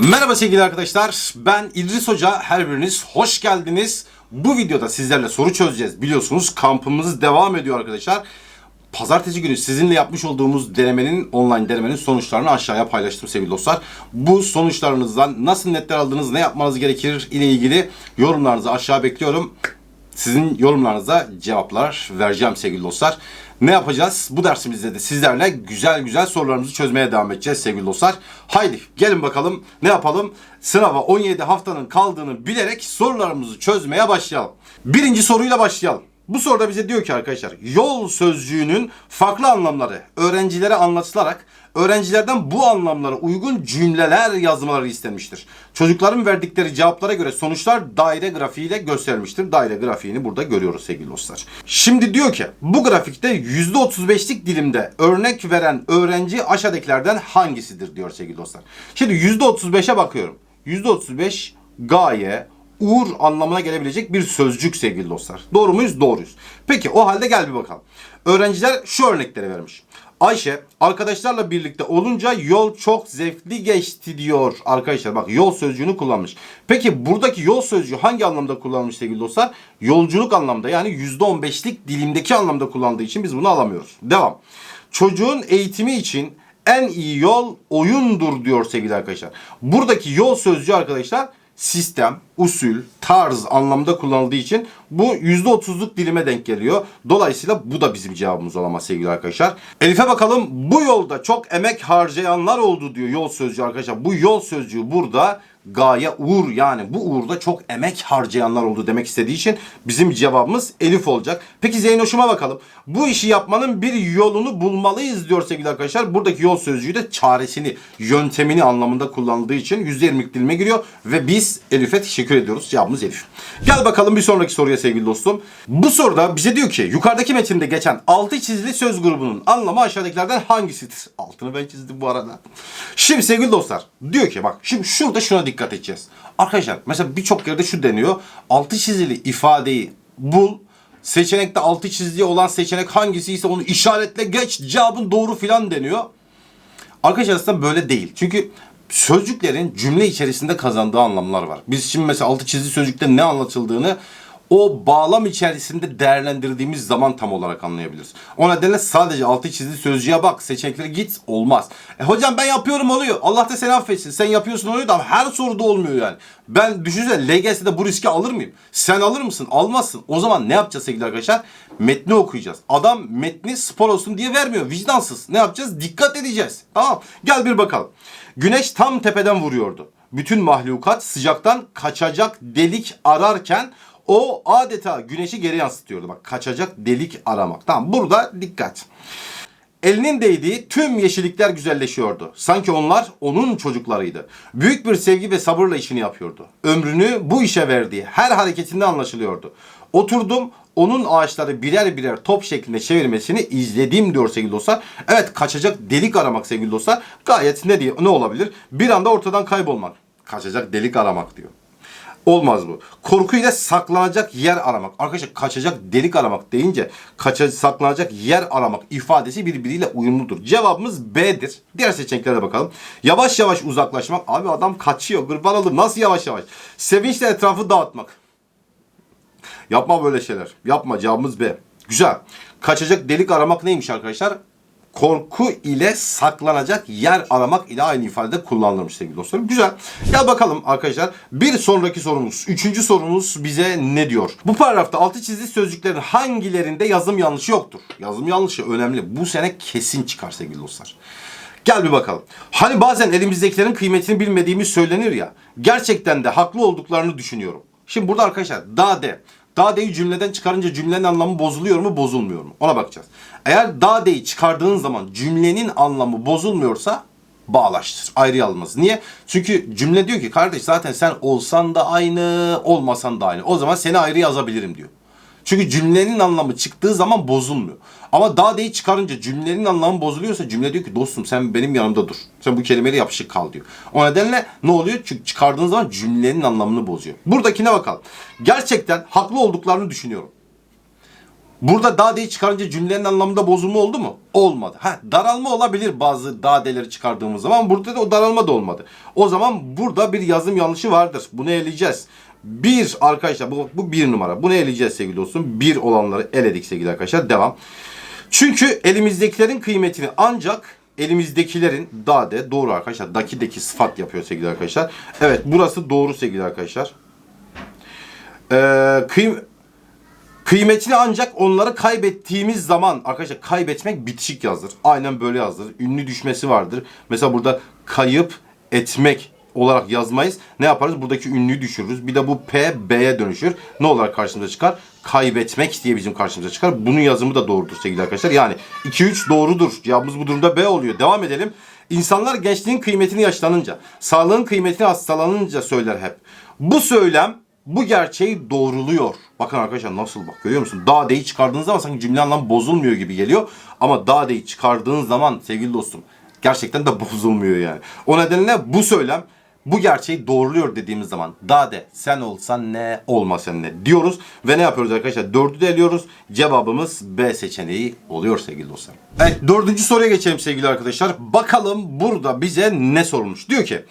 Merhaba sevgili arkadaşlar. Ben İdris Hoca. Her biriniz hoş geldiniz. Bu videoda sizlerle soru çözeceğiz. Biliyorsunuz kampımız devam ediyor arkadaşlar. Pazartesi günü sizinle yapmış olduğumuz denemenin, online denemenin sonuçlarını aşağıya paylaştım sevgili dostlar. Bu sonuçlarınızdan nasıl netler aldınız, ne yapmanız gerekir ile ilgili yorumlarınızı aşağı bekliyorum. Sizin yorumlarınıza cevaplar vereceğim sevgili dostlar. Ne yapacağız? Bu dersimizde de sizlerle güzel güzel sorularımızı çözmeye devam edeceğiz sevgili dostlar. Haydi gelin bakalım ne yapalım? Sınava 17 haftanın kaldığını bilerek sorularımızı çözmeye başlayalım. Birinci soruyla başlayalım. Bu soruda bize diyor ki arkadaşlar yol sözcüğünün farklı anlamları öğrencilere anlatılarak öğrencilerden bu anlamlara uygun cümleler yazmaları istenmiştir. Çocukların verdikleri cevaplara göre sonuçlar daire grafiğiyle gösterilmiştir. Daire grafiğini burada görüyoruz sevgili dostlar. Şimdi diyor ki bu grafikte %35'lik dilimde örnek veren öğrenci aşağıdakilerden hangisidir diyor sevgili dostlar. Şimdi %35'e bakıyorum. %35 gaye, uğur anlamına gelebilecek bir sözcük sevgili dostlar. Doğru muyuz? Doğruyuz. Peki o halde gel bir bakalım. Öğrenciler şu örnekleri vermiş. Ayşe arkadaşlarla birlikte olunca yol çok zevkli geçti diyor arkadaşlar. Bak yol sözcüğünü kullanmış. Peki buradaki yol sözcüğü hangi anlamda kullanmış sevgili dostlar? Yolculuk anlamda yani %15'lik dilimdeki anlamda kullandığı için biz bunu alamıyoruz. Devam. Çocuğun eğitimi için en iyi yol oyundur diyor sevgili arkadaşlar. Buradaki yol sözcüğü arkadaşlar sistem, usul, tarz anlamda kullanıldığı için bu %30'luk dilime denk geliyor. Dolayısıyla bu da bizim cevabımız olamaz sevgili arkadaşlar. Elif'e bakalım. Bu yolda çok emek harcayanlar oldu diyor yol sözcüğü arkadaşlar. Bu yol sözcüğü burada gaye uğur yani bu uğurda çok emek harcayanlar oldu demek istediği için bizim cevabımız Elif olacak. Peki Zeynoş'uma bakalım. Bu işi yapmanın bir yolunu bulmalıyız diyor sevgili arkadaşlar. Buradaki yol sözcüğü de çaresini, yöntemini anlamında kullanıldığı için %20'lik dilime giriyor ve biz Elif'e teşekkür ediyoruz. Cevabımız Elif. Gel bakalım bir sonraki soruya sevgili dostum. Bu soruda bize diyor ki yukarıdaki metinde geçen altı çizili söz grubunun anlamı aşağıdakilerden hangisidir? Altını ben çizdim bu arada. Şimdi sevgili dostlar diyor ki bak şimdi şurada şuna dikkat edeceğiz. Arkadaşlar mesela birçok yerde şu deniyor. Altı çizili ifadeyi bul. Seçenekte altı çizili olan seçenek hangisi ise onu işaretle geç cevabın doğru filan deniyor. Arkadaşlar aslında böyle değil. Çünkü sözcüklerin cümle içerisinde kazandığı anlamlar var. Biz şimdi mesela altı çizili sözcükte ne anlatıldığını o bağlam içerisinde değerlendirdiğimiz zaman tam olarak anlayabiliriz. O nedenle sadece altı çizili sözcüğe bak, seçeneklere git olmaz. E hocam ben yapıyorum oluyor. Allah da seni affetsin. Sen yapıyorsun oluyor da her soruda olmuyor yani. Ben düşünsene LGS'de bu riski alır mıyım? Sen alır mısın? Almazsın. O zaman ne yapacağız sevgili arkadaşlar? Metni okuyacağız. Adam metni spor olsun diye vermiyor. Vicdansız. Ne yapacağız? Dikkat edeceğiz. Tamam. Gel bir bakalım. Güneş tam tepeden vuruyordu. Bütün mahlukat sıcaktan kaçacak delik ararken o adeta güneşi geri yansıtıyordu. Bak kaçacak delik aramak. Tamam burada dikkat. Elinin değdiği tüm yeşillikler güzelleşiyordu. Sanki onlar onun çocuklarıydı. Büyük bir sevgi ve sabırla işini yapıyordu. Ömrünü bu işe verdiği her hareketinde anlaşılıyordu. Oturdum onun ağaçları birer birer top şeklinde çevirmesini izledim diyor sevgili dostlar. Evet kaçacak delik aramak sevgili dostlar. Gayet ne diye ne olabilir? Bir anda ortadan kaybolmak. Kaçacak delik aramak diyor. Olmaz bu. Korkuyla saklanacak yer aramak. Arkadaşlar kaçacak delik aramak deyince kaça, saklanacak yer aramak ifadesi birbiriyle uyumludur. Cevabımız B'dir. Diğer seçeneklere bakalım. Yavaş yavaş uzaklaşmak. Abi adam kaçıyor. Gırban alır. Nasıl yavaş yavaş? Sevinçle etrafı dağıtmak. Yapma böyle şeyler. Yapma. Cevabımız B. Güzel. Kaçacak delik aramak neymiş arkadaşlar? Korku ile saklanacak yer aramak ile aynı ifade kullanılmış sevgili dostlarım. Güzel. Gel bakalım arkadaşlar. Bir sonraki sorumuz. Üçüncü sorumuz bize ne diyor? Bu paragrafta altı çizili sözcüklerin hangilerinde yazım yanlışı yoktur? Yazım yanlışı önemli. Bu sene kesin çıkar sevgili dostlar. Gel bir bakalım. Hani bazen elimizdekilerin kıymetini bilmediğimiz söylenir ya. Gerçekten de haklı olduklarını düşünüyorum. Şimdi burada arkadaşlar da de. Dade'yi cümleden çıkarınca cümlenin anlamı bozuluyor mu bozulmuyor mu? Ona bakacağız. Eğer dade'yi çıkardığın zaman cümlenin anlamı bozulmuyorsa bağlaştır. Ayrı almaz. Niye? Çünkü cümle diyor ki kardeş zaten sen olsan da aynı, olmasan da aynı. O zaman seni ayrı yazabilirim diyor. Çünkü cümlenin anlamı çıktığı zaman bozulmuyor. Ama dade'yi çıkarınca cümlenin anlamı bozuluyorsa cümle diyor ki dostum sen benim yanımda dur. Sen bu kelimeyle yapışık kal diyor. O nedenle ne oluyor? Çünkü çıkardığın zaman cümlenin anlamını bozuyor. Buradakine bakalım. Gerçekten haklı olduklarını düşünüyorum. Burada dadeyi çıkarınca cümlenin anlamında bozulma oldu mu? Olmadı. Ha, daralma olabilir bazı dadeleri çıkardığımız zaman. Burada da o daralma da olmadı. O zaman burada bir yazım yanlışı vardır. Bunu eleyeceğiz. Bir arkadaşlar bu, bu bir numara. Bunu eleyeceğiz sevgili dostum. Bir olanları eledik sevgili arkadaşlar. Devam. Çünkü elimizdekilerin kıymetini ancak elimizdekilerin dade doğru arkadaşlar. Dakideki sıfat yapıyor sevgili arkadaşlar. Evet burası doğru sevgili arkadaşlar. Ee, kıym Kıymetini ancak onları kaybettiğimiz zaman arkadaşlar kaybetmek bitişik yazdır. Aynen böyle yazdır. Ünlü düşmesi vardır. Mesela burada kayıp etmek olarak yazmayız. Ne yaparız? Buradaki ünlüyü düşürürüz. Bir de bu P B'ye dönüşür. Ne olarak karşımıza çıkar? Kaybetmek diye bizim karşımıza çıkar. Bunun yazımı da doğrudur sevgili arkadaşlar. Yani 2-3 doğrudur. Cevabımız bu durumda B oluyor. Devam edelim. İnsanlar gençliğin kıymetini yaşlanınca, sağlığın kıymetini hastalanınca söyler hep. Bu söylem bu gerçeği doğruluyor. Bakın arkadaşlar nasıl bak görüyor musun? Dadeyi çıkardığınız zaman sanki cümle anlamı bozulmuyor gibi geliyor. Ama dadeyi çıkardığın zaman sevgili dostum gerçekten de bozulmuyor yani. O nedenle bu söylem bu gerçeği doğruluyor dediğimiz zaman dade sen olsan ne olmasan ne diyoruz. Ve ne yapıyoruz arkadaşlar? Dördü de eliyoruz. Cevabımız B seçeneği oluyor sevgili dostlar. Evet dördüncü soruya geçelim sevgili arkadaşlar. Bakalım burada bize ne sorulmuş? Diyor ki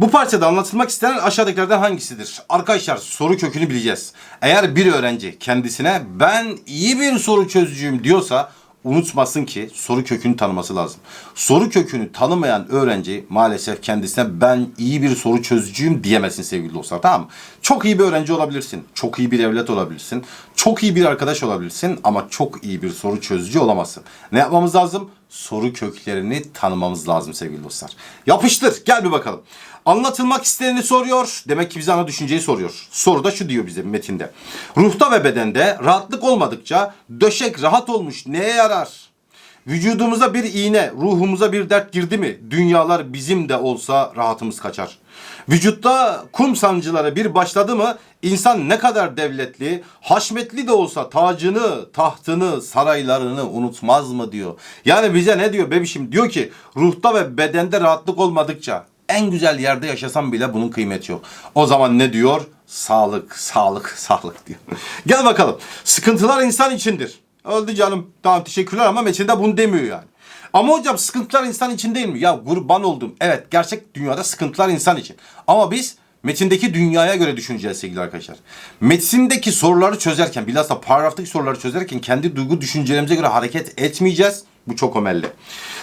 bu parçada anlatılmak istenen aşağıdakilerden hangisidir? Arkadaşlar soru kökünü bileceğiz. Eğer bir öğrenci kendisine ben iyi bir soru çözücüyüm diyorsa unutmasın ki soru kökünü tanıması lazım. Soru kökünü tanımayan öğrenci maalesef kendisine ben iyi bir soru çözücüyüm diyemezsin sevgili dostlar tamam mı? Çok iyi bir öğrenci olabilirsin. Çok iyi bir evlat olabilirsin. Çok iyi bir arkadaş olabilirsin ama çok iyi bir soru çözücü olamazsın. Ne yapmamız lazım? Soru köklerini tanımamız lazım sevgili dostlar. Yapıştır gel bir bakalım. Anlatılmak isteneni soruyor. Demek ki bize ana düşünceyi soruyor. Soruda şu diyor bize metinde. Ruhta ve bedende rahatlık olmadıkça döşek rahat olmuş neye yarar? Vücudumuza bir iğne, ruhumuza bir dert girdi mi? Dünyalar bizim de olsa rahatımız kaçar. Vücutta kum sancıları bir başladı mı? İnsan ne kadar devletli, haşmetli de olsa tacını, tahtını, saraylarını unutmaz mı diyor. Yani bize ne diyor bebişim? Diyor ki ruhta ve bedende rahatlık olmadıkça en güzel yerde yaşasam bile bunun kıymeti yok. O zaman ne diyor? Sağlık, sağlık, sağlık diyor. Gel bakalım. Sıkıntılar insan içindir. Öldü canım. Tamam teşekkürler ama metinde bunu demiyor yani. Ama hocam sıkıntılar insan için değil mi? Ya kurban oldum. Evet gerçek dünyada sıkıntılar insan için. Ama biz metindeki dünyaya göre düşüneceğiz sevgili arkadaşlar. Metindeki soruları çözerken bilhassa paragraftaki soruları çözerken kendi duygu düşüncelerimize göre hareket etmeyeceğiz. Bu çok önemli.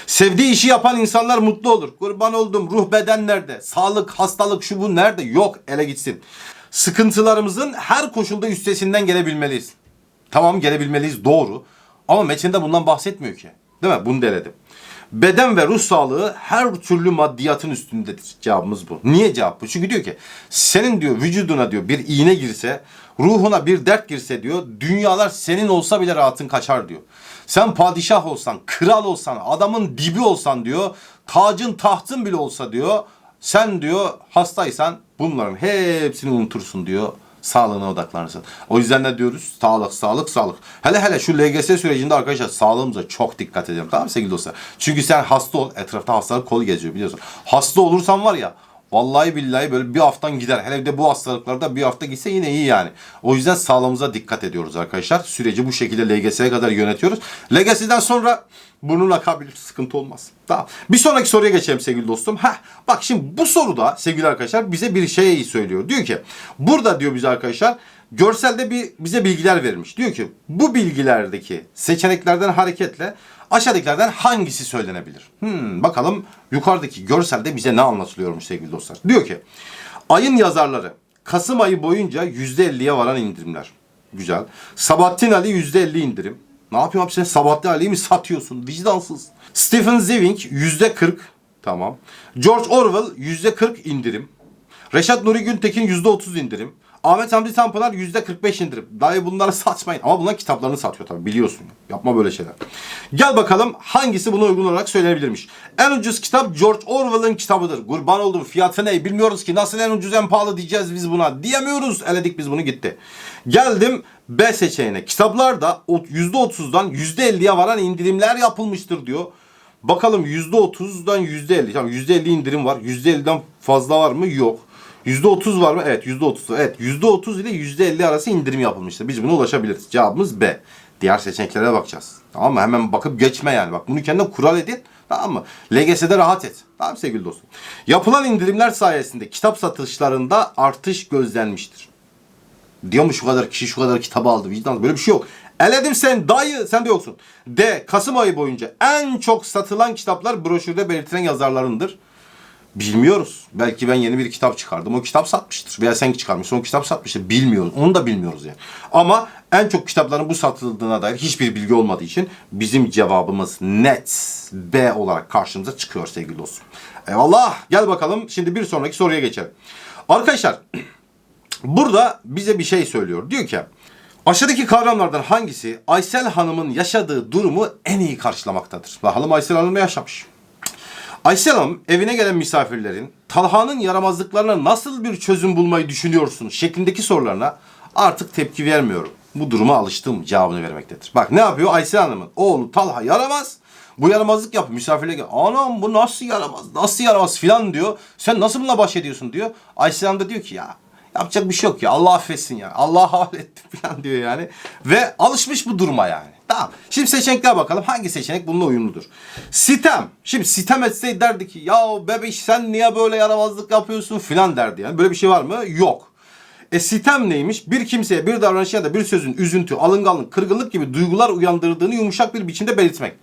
Sevdiği işi yapan insanlar mutlu olur. Kurban oldum. Ruh beden nerede? Sağlık, hastalık şu bu nerede? Yok ele gitsin. Sıkıntılarımızın her koşulda üstesinden gelebilmeliyiz. Tamam gelebilmeliyiz doğru. Ama metinde bundan bahsetmiyor ki. Değil mi? Bunu deledim. Beden ve ruh sağlığı her türlü maddiyatın üstündedir. Cevabımız bu. Niye cevap bu? Çünkü diyor ki senin diyor vücuduna diyor bir iğne girse, ruhuna bir dert girse diyor, dünyalar senin olsa bile rahatın kaçar diyor. Sen padişah olsan, kral olsan, adamın dibi olsan diyor, tacın tahtın bile olsa diyor, sen diyor hastaysan bunların hepsini unutursun diyor sağlığına odaklanırsın. O yüzden ne diyoruz? Sağlık, sağlık, sağlık. Hele hele şu LGS sürecinde arkadaşlar sağlığımıza çok dikkat edelim. Tamam mı sevgili dostlar? Çünkü sen hasta ol. Etrafta hastalık kol geziyor biliyorsun. Hasta olursan var ya Vallahi billahi böyle bir haftan gider. Hele de bu hastalıklarda bir hafta gitse yine iyi yani. O yüzden sağlığımıza dikkat ediyoruz arkadaşlar. Süreci bu şekilde LGS'ye kadar yönetiyoruz. LGS'den sonra burnun akabilir. Sıkıntı olmaz. Tamam. Bir sonraki soruya geçelim sevgili dostum. Heh, bak şimdi bu soruda sevgili arkadaşlar bize bir şey söylüyor. Diyor ki burada diyor bize arkadaşlar görselde bir bize bilgiler verilmiş. Diyor ki bu bilgilerdeki seçeneklerden hareketle aşağıdakilerden hangisi söylenebilir? Hmm, bakalım yukarıdaki görselde bize ne anlatılıyormuş sevgili dostlar. Diyor ki ayın yazarları Kasım ayı boyunca %50'ye varan indirimler. Güzel. Sabahattin Ali %50 indirim. Ne yapıyorsun abi sen Sabahattin Ali'yi mi satıyorsun? Vicdansız. Stephen Zwing %40. Tamam. George Orwell %40 indirim. Reşat Nuri Güntekin %30 indirim. Ahmet Hamdi Tanpınar %45 indirim. Dahi bunları satmayın. Ama bunlar kitaplarını satıyor tabii biliyorsun. Yapma böyle şeyler. Gel bakalım hangisi buna uygun olarak söylenebilirmiş. En ucuz kitap George Orwell'ın kitabıdır. Kurban oldum fiyatı ne bilmiyoruz ki. Nasıl en ucuz en pahalı diyeceğiz biz buna. Diyemiyoruz. Eledik biz bunu gitti. Geldim B seçeneğine. Kitaplarda %30'dan %50'ye varan indirimler yapılmıştır diyor. Bakalım %30'dan %50. Tamam %50 indirim var. %50'den fazla var mı? Yok. %30 var mı? Evet %30. Evet %30 ile %50 arası indirim yapılmıştır. Biz buna ulaşabiliriz. Cevabımız B. Diğer seçeneklere bakacağız. Tamam mı? Hemen bakıp geçme yani. Bak bunu kendine kural edin. Tamam mı? LGS'de rahat et. Tamam sevgili dostum. Yapılan indirimler sayesinde kitap satışlarında artış gözlenmiştir. Diyor mu şu kadar kişi şu kadar kitabı aldı vicdan böyle bir şey yok. Eledim sen dayı sen de yoksun. D. Kasım ayı boyunca en çok satılan kitaplar broşürde belirtilen yazarlarındır. Bilmiyoruz. Belki ben yeni bir kitap çıkardım. O kitap satmıştır. Veya sen çıkarmışsın. O kitap satmıştır. Bilmiyoruz. Onu da bilmiyoruz yani. Ama en çok kitapların bu satıldığına dair hiçbir bilgi olmadığı için bizim cevabımız net B olarak karşımıza çıkıyor sevgili dostum. Eyvallah. Gel bakalım. Şimdi bir sonraki soruya geçelim. Arkadaşlar Burada bize bir şey söylüyor. Diyor ki aşağıdaki kavramlardan hangisi Aysel Hanım'ın yaşadığı durumu en iyi karşılamaktadır? Bakalım Aysel Hanım ne yaşamış? Aysel Hanım evine gelen misafirlerin Talha'nın yaramazlıklarına nasıl bir çözüm bulmayı düşünüyorsun şeklindeki sorularına artık tepki vermiyorum. Bu duruma alıştım cevabını vermektedir. Bak ne yapıyor Aysel Hanım'ın oğlu Talha yaramaz. Bu yaramazlık yapıyor. Misafirle gel. Anam bu nasıl yaramaz? Nasıl yaramaz filan diyor. Sen nasıl bununla baş ediyorsun diyor. Aysel Hanım da diyor ki ya yapacak bir şey yok ya. Allah affetsin ya. Allah havale etti falan diyor yani. Ve alışmış bu duruma yani. Tamam. Şimdi seçenekler bakalım. Hangi seçenek bununla uyumludur? Sitem. Şimdi sitem etseydi derdi ki ya bebiş sen niye böyle yaramazlık yapıyorsun filan derdi yani. Böyle bir şey var mı? Yok. E sitem neymiş? Bir kimseye bir davranışa ya da bir sözün üzüntü, alınganlık, kırgınlık gibi duygular uyandırdığını yumuşak bir biçimde belirtmek.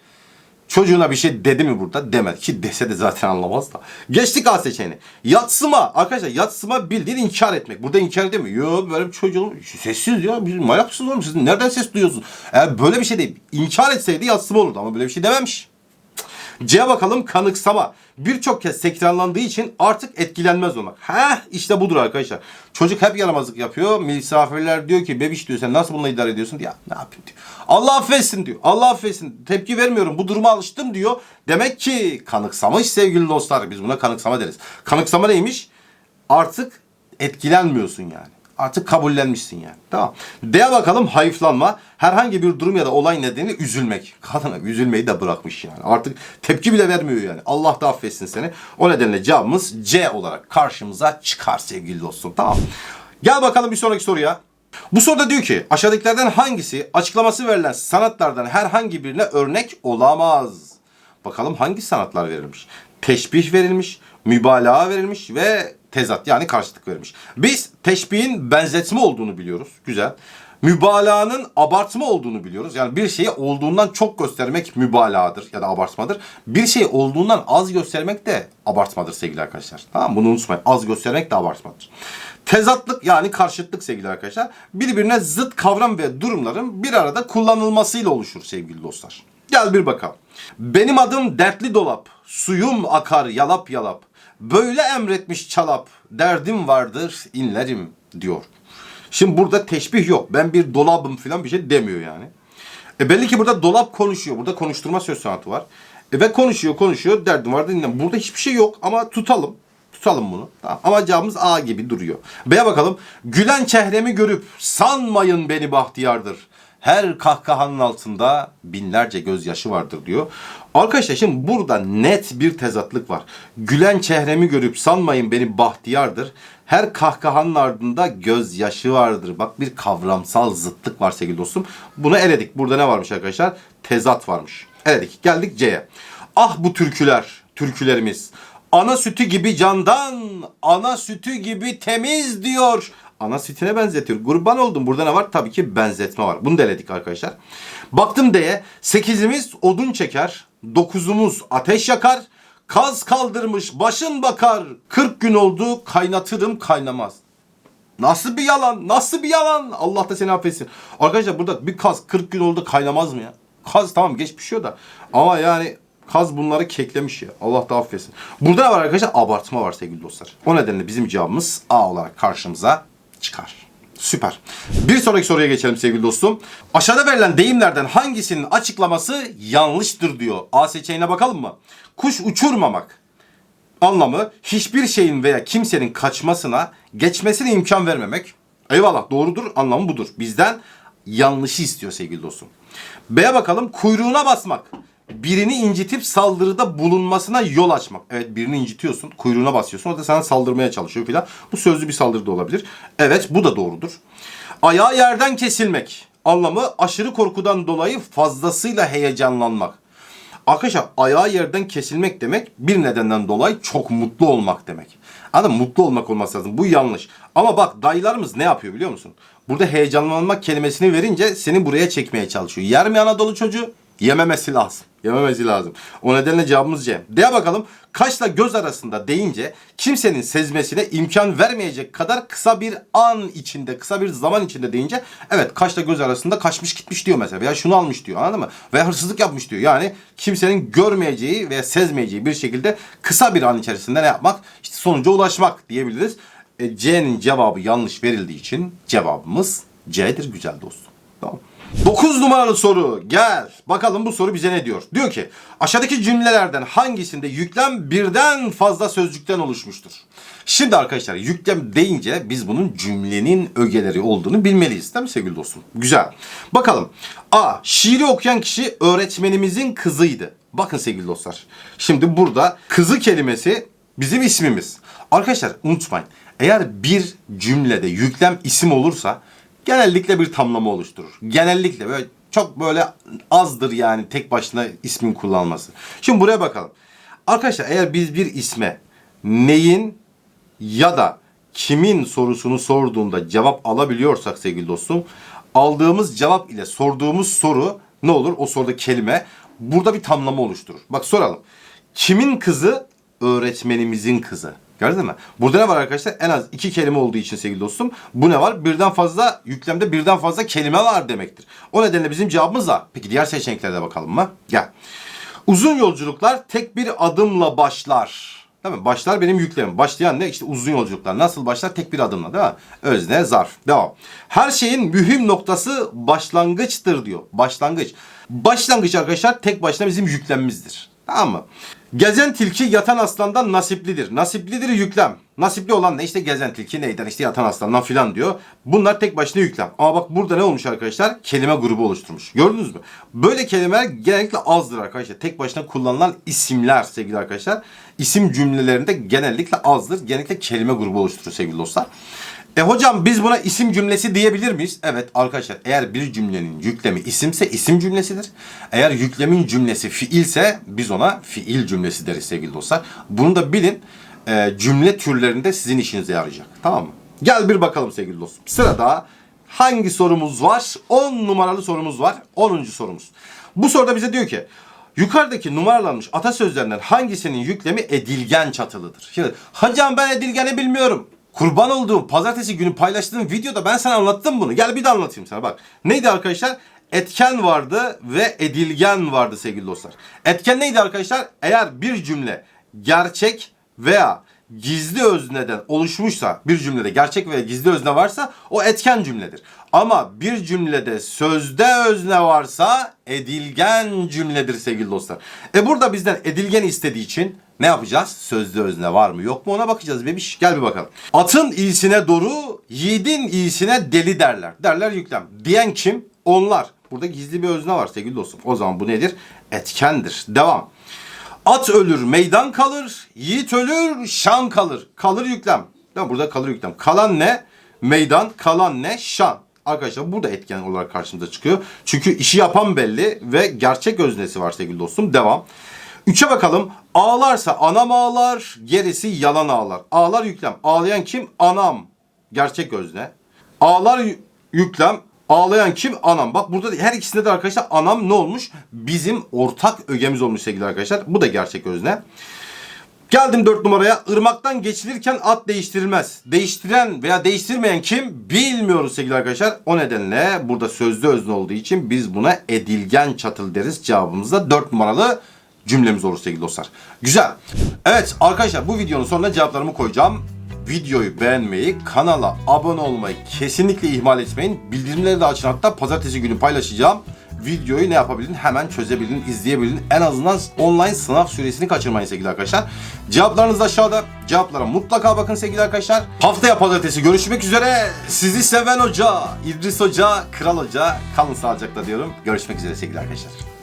Çocuğuna bir şey dedi mi burada? Demedi. Ki dese de zaten anlamaz da. Geçtik A seçeneğini. Yatsıma. Arkadaşlar yatsıma bildiğin inkar etmek. Burada inkar edemiyor. Yo böyle bir çocuğum sessiz ya. Biz manyak mısınız oğlum? Siz nereden ses duyuyorsunuz? Eğer böyle bir şey değil. İnkar etseydi yatsıma olurdu ama böyle bir şey dememiş. C'ye bakalım kanıksama. Birçok kez tekrarlandığı için artık etkilenmez olmak. Heh işte budur arkadaşlar. Çocuk hep yaramazlık yapıyor. Misafirler diyor ki bebiş diyor sen nasıl bununla idare ediyorsun diyor. Ne yapayım diyor. Allah affetsin diyor. Allah affetsin. Tepki vermiyorum. Bu duruma alıştım diyor. Demek ki kanıksamış sevgili dostlar. Biz buna kanıksama deriz. Kanıksama neymiş? Artık etkilenmiyorsun yani. Artık kabullenmişsin yani. Tamam. D'ye bakalım hayıflanma. Herhangi bir durum ya da olay nedeniyle üzülmek. Kadına üzülmeyi de bırakmış yani. Artık tepki bile vermiyor yani. Allah da affetsin seni. O nedenle cevabımız C olarak karşımıza çıkar sevgili dostum. Tamam. Gel bakalım bir sonraki soruya. Bu soruda diyor ki aşağıdakilerden hangisi açıklaması verilen sanatlardan herhangi birine örnek olamaz? Bakalım hangi sanatlar verilmiş? Teşbih verilmiş, mübalağa verilmiş ve tezat yani karşılık verilmiş. Biz teşbihin benzetme olduğunu biliyoruz. Güzel. Mübalağanın abartma olduğunu biliyoruz. Yani bir şeyi olduğundan çok göstermek mübalağadır ya da abartmadır. Bir şey olduğundan az göstermek de abartmadır sevgili arkadaşlar. Tamam? Bunu unutmayın. Az göstermek de abartmadır. Tezatlık yani karşıtlık sevgili arkadaşlar. Birbirine zıt kavram ve durumların bir arada kullanılmasıyla oluşur sevgili dostlar. Gel bir bakalım. Benim adım dertli dolap. Suyum akar yalap yalap. Böyle emretmiş çalap. Derdim vardır inlerim diyor. Şimdi burada teşbih yok. Ben bir dolabım falan bir şey demiyor yani. E belli ki burada dolap konuşuyor. Burada konuşturma söz sanatı var. E ve konuşuyor konuşuyor derdim vardır inlerim. Burada hiçbir şey yok ama tutalım. Tutalım bunu. Tamam. Ama cevabımız A gibi duruyor. B'ye bakalım. Gülen çehremi görüp sanmayın beni bahtiyardır. Her kahkahanın altında binlerce gözyaşı vardır diyor. Arkadaşlar şimdi burada net bir tezatlık var. Gülen çehremi görüp sanmayın beni bahtiyardır. Her kahkahanın ardında gözyaşı vardır. Bak bir kavramsal zıtlık var sevgili dostum. Bunu eledik. Burada ne varmış arkadaşlar? Tezat varmış. Eledik. Geldik C'ye. Ah bu türküler, türkülerimiz. Ana sütü gibi candan, ana sütü gibi temiz diyor. Ana sütüne benzetiyor. Kurban oldum. Burada ne var? Tabii ki benzetme var. Bunu da eledik arkadaşlar. Baktım D'ye. Sekizimiz odun çeker. Dokuzumuz ateş yakar. Kaz kaldırmış başın bakar. Kırk gün oldu kaynatırım kaynamaz. Nasıl bir yalan? Nasıl bir yalan? Allah da seni affetsin. Arkadaşlar burada bir kaz 40 gün oldu kaynamaz mı ya? Kaz tamam geç pişiyor da. Ama yani kaz bunları keklemiş ya. Allah da affetsin. Burada ne var arkadaşlar? Abartma var sevgili dostlar. O nedenle bizim cevabımız A olarak karşımıza çıkar. Süper. Bir sonraki soruya geçelim sevgili dostum. Aşağıda verilen deyimlerden hangisinin açıklaması yanlıştır diyor. A seçeneğine bakalım mı? Kuş uçurmamak, anlamı hiçbir şeyin veya kimsenin kaçmasına, geçmesine imkan vermemek. Eyvallah doğrudur anlamı budur. Bizden yanlışı istiyor sevgili dostum. B'ye bakalım kuyruğuna basmak. Birini incitip saldırıda bulunmasına yol açmak. Evet birini incitiyorsun, kuyruğuna basıyorsun. O da sana saldırmaya çalışıyor filan. Bu sözlü bir saldırı da olabilir. Evet bu da doğrudur. Ayağı yerden kesilmek. anlamı aşırı korkudan dolayı fazlasıyla heyecanlanmak. Arkadaşlar ayağı yerden kesilmek demek bir nedenden dolayı çok mutlu olmak demek. Adam mutlu olmak olması lazım. Bu yanlış. Ama bak dayılarımız ne yapıyor biliyor musun? Burada heyecanlanmak kelimesini verince seni buraya çekmeye çalışıyor. Yer mi Anadolu çocuğu? Yememesi lazım. Yememesi lazım. O nedenle cevabımız C. Diye bakalım. Kaşla göz arasında deyince kimsenin sezmesine imkan vermeyecek kadar kısa bir an içinde, kısa bir zaman içinde deyince evet kaşla göz arasında kaçmış gitmiş diyor mesela. Veya şunu almış diyor anladın mı? Veya hırsızlık yapmış diyor. Yani kimsenin görmeyeceği veya sezmeyeceği bir şekilde kısa bir an içerisinde ne yapmak? İşte sonuca ulaşmak diyebiliriz. E, C'nin cevabı yanlış verildiği için cevabımız C'dir güzel dostum. Tamam. 9 numaralı soru. Gel. Bakalım bu soru bize ne diyor? Diyor ki aşağıdaki cümlelerden hangisinde yüklem birden fazla sözcükten oluşmuştur? Şimdi arkadaşlar yüklem deyince biz bunun cümlenin ögeleri olduğunu bilmeliyiz. Değil mi sevgili dostum? Güzel. Bakalım. A. Şiiri okuyan kişi öğretmenimizin kızıydı. Bakın sevgili dostlar. Şimdi burada kızı kelimesi bizim ismimiz. Arkadaşlar unutmayın. Eğer bir cümlede yüklem isim olursa genellikle bir tamlama oluşturur. Genellikle böyle çok böyle azdır yani tek başına ismin kullanılması. Şimdi buraya bakalım. Arkadaşlar eğer biz bir isme neyin ya da kimin sorusunu sorduğunda cevap alabiliyorsak sevgili dostum aldığımız cevap ile sorduğumuz soru ne olur? O soruda kelime burada bir tamlama oluşturur. Bak soralım. Kimin kızı? Öğretmenimizin kızı. Gördün mü? Burada ne var arkadaşlar? En az iki kelime olduğu için sevgili dostum. Bu ne var? Birden fazla yüklemde birden fazla kelime var demektir. O nedenle bizim cevabımız da. Peki diğer seçeneklere de bakalım mı? Gel. Uzun yolculuklar tek bir adımla başlar. Değil mi? Başlar benim yüklemim. Başlayan ne? İşte uzun yolculuklar. Nasıl başlar? Tek bir adımla değil mi? Özne, zarf. Devam. Her şeyin mühim noktası başlangıçtır diyor. Başlangıç. Başlangıç arkadaşlar tek başına bizim yüklemimizdir. Tamam mı? Gezen tilki yatan aslandan nasiplidir. Nasiplidir yüklem. Nasipli olan ne? İşte gezen tilki neyden? İşte yatan aslandan filan diyor. Bunlar tek başına yüklem. Ama bak burada ne olmuş arkadaşlar? Kelime grubu oluşturmuş. Gördünüz mü? Böyle kelimeler genellikle azdır arkadaşlar. Tek başına kullanılan isimler sevgili arkadaşlar. İsim cümlelerinde genellikle azdır. Genellikle kelime grubu oluşturur sevgili dostlar. E hocam biz buna isim cümlesi diyebilir miyiz? Evet arkadaşlar eğer bir cümlenin yüklemi isimse isim cümlesidir. Eğer yüklemin cümlesi fiilse biz ona fiil cümlesi deriz sevgili dostlar. Bunu da bilin e, cümle türlerinde sizin işinize yarayacak. Tamam mı? Gel bir bakalım sevgili dostum. Sırada hangi sorumuz var? 10 numaralı sorumuz var. 10. sorumuz. Bu soruda bize diyor ki Yukarıdaki numaralanmış atasözlerinden hangisinin yüklemi edilgen çatılıdır? Şimdi hocam ben edilgeni bilmiyorum. Kurban olduğum pazartesi günü paylaştığım videoda ben sana anlattım bunu. Gel bir de anlatayım sana bak. Neydi arkadaşlar? Etken vardı ve edilgen vardı sevgili dostlar. Etken neydi arkadaşlar? Eğer bir cümle gerçek veya gizli özneden oluşmuşsa bir cümlede gerçek veya gizli özne varsa o etken cümledir. Ama bir cümlede sözde özne varsa edilgen cümledir sevgili dostlar. E burada bizden edilgen istediği için ne yapacağız? Sözde özne var mı yok mu ona bakacağız bebiş. Gel bir bakalım. Atın iyisine doğru, yiğidin iyisine deli derler. Derler yüklem. Diyen kim? Onlar. Burada gizli bir özne var sevgili dostum. O zaman bu nedir? Etkendir. Devam. At ölür meydan kalır, yiğit ölür şan kalır. Kalır yüklem. Değil? Burada kalır yüklem. Kalan ne? Meydan, kalan ne? Şan. Arkadaşlar burada etken olarak karşımıza çıkıyor. Çünkü işi yapan belli ve gerçek öznesi var sevgili dostum. Devam. Üçe bakalım. Ağlarsa anam ağlar, gerisi yalan ağlar. Ağlar yüklem. Ağlayan kim? Anam. Gerçek özne. Ağlar yü- yüklem. Ağlayan kim? Anam. Bak burada da her ikisinde de arkadaşlar anam ne olmuş? Bizim ortak ögemiz olmuş sevgili arkadaşlar. Bu da gerçek özne. Geldim 4 numaraya. Irmaktan geçilirken at değiştirilmez. Değiştiren veya değiştirmeyen kim? Bilmiyoruz sevgili arkadaşlar. O nedenle burada sözlü özne olduğu için biz buna edilgen çatıl deriz. Cevabımız da 4 numaralı cümlemiz olur sevgili dostlar. Güzel. Evet arkadaşlar bu videonun sonuna cevaplarımı koyacağım. Videoyu beğenmeyi, kanala abone olmayı kesinlikle ihmal etmeyin. Bildirimleri de açın hatta pazartesi günü paylaşacağım. Videoyu ne yapabilin? Hemen çözebilin, izleyebilin. En azından online sınav süresini kaçırmayın sevgili arkadaşlar. Cevaplarınız da aşağıda. Cevaplara mutlaka bakın sevgili arkadaşlar. Haftaya pazartesi görüşmek üzere. Sizi seven hoca, İdris Hoca, Kral Hoca. Kalın sağlıcakla diyorum. Görüşmek üzere sevgili arkadaşlar.